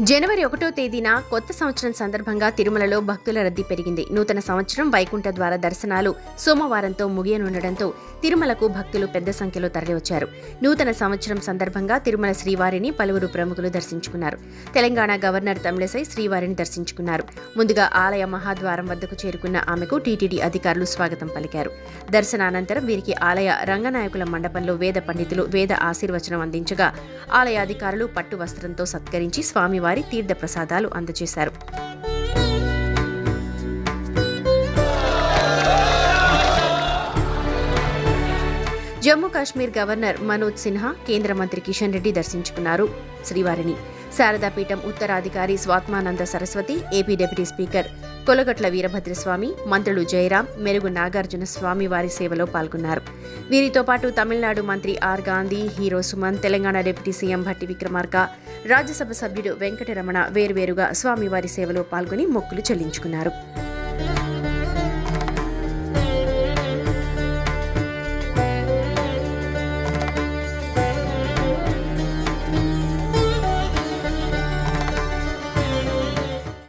జనవరి ఒకటో తేదీన కొత్త సంవత్సరం సందర్భంగా తిరుమలలో భక్తుల రద్దీ పెరిగింది. నూతన సంవత్సరం వైకుంఠ ద్వార దర్శనాలు సోమవారంతో ముగియనుండటంతో తిరుమలకు భక్తులు పెద్ద సంఖ్యలో తరలివచ్చారు. నూతన సంవత్సరం సందర్భంగా తిరుమల శ్రీవారిని పలువురు ప్రముఖులు దర్శించుకున్నారు. తెలంగాణ గవర్నర్ తమిళసై శ్రీవారిని దర్శించుకున్నారు. ముందుగా ఆలయ మహాద్వారం వద్దకు చేరుకున్న ఆమెకు టీటీడీ అధికారులు స్వాగతం పలికారు. దర్శనానంతరం వీరికి ఆలయ రంగనాయకుల మండపంలో వేద పండితులు వేద ఆశీర్వచనం అందించగా ఆలయ అధికారులు పట్టు వస్త్రంతో సత్కరించి స్వామివారి తీర్థ ప్రసాదాలు అందజేశారు. జమ్మూ కాశ్మీర్ గవర్నర్ మనోజ్ సిన్హా కేంద్ర మంత్రి కిషన్ రెడ్డి దర్శించుకున్నారు. శ్రీవారిని Sharada Peetham ఉత్తరాధికారి Swatmananda Saraswati AP deputy speaker Kolagatla Veerabhadraswamy మంత్రులు జయరాం మెరుగు నాగార్జున స్వామి వారి సేవలో పాల్గొన్నారు. వీరితో పాటు తమిళనాడు మంత్రి R Gandhi hero Suman Telangana deputy CM Bhatti Vikramarka Rajya Sabha సభ్యుడు వెంకటరమణ వేర్వేరుగా స్వామివారి సేవలో పాల్గొని మొక్కులు చెల్లించుకున్నారు.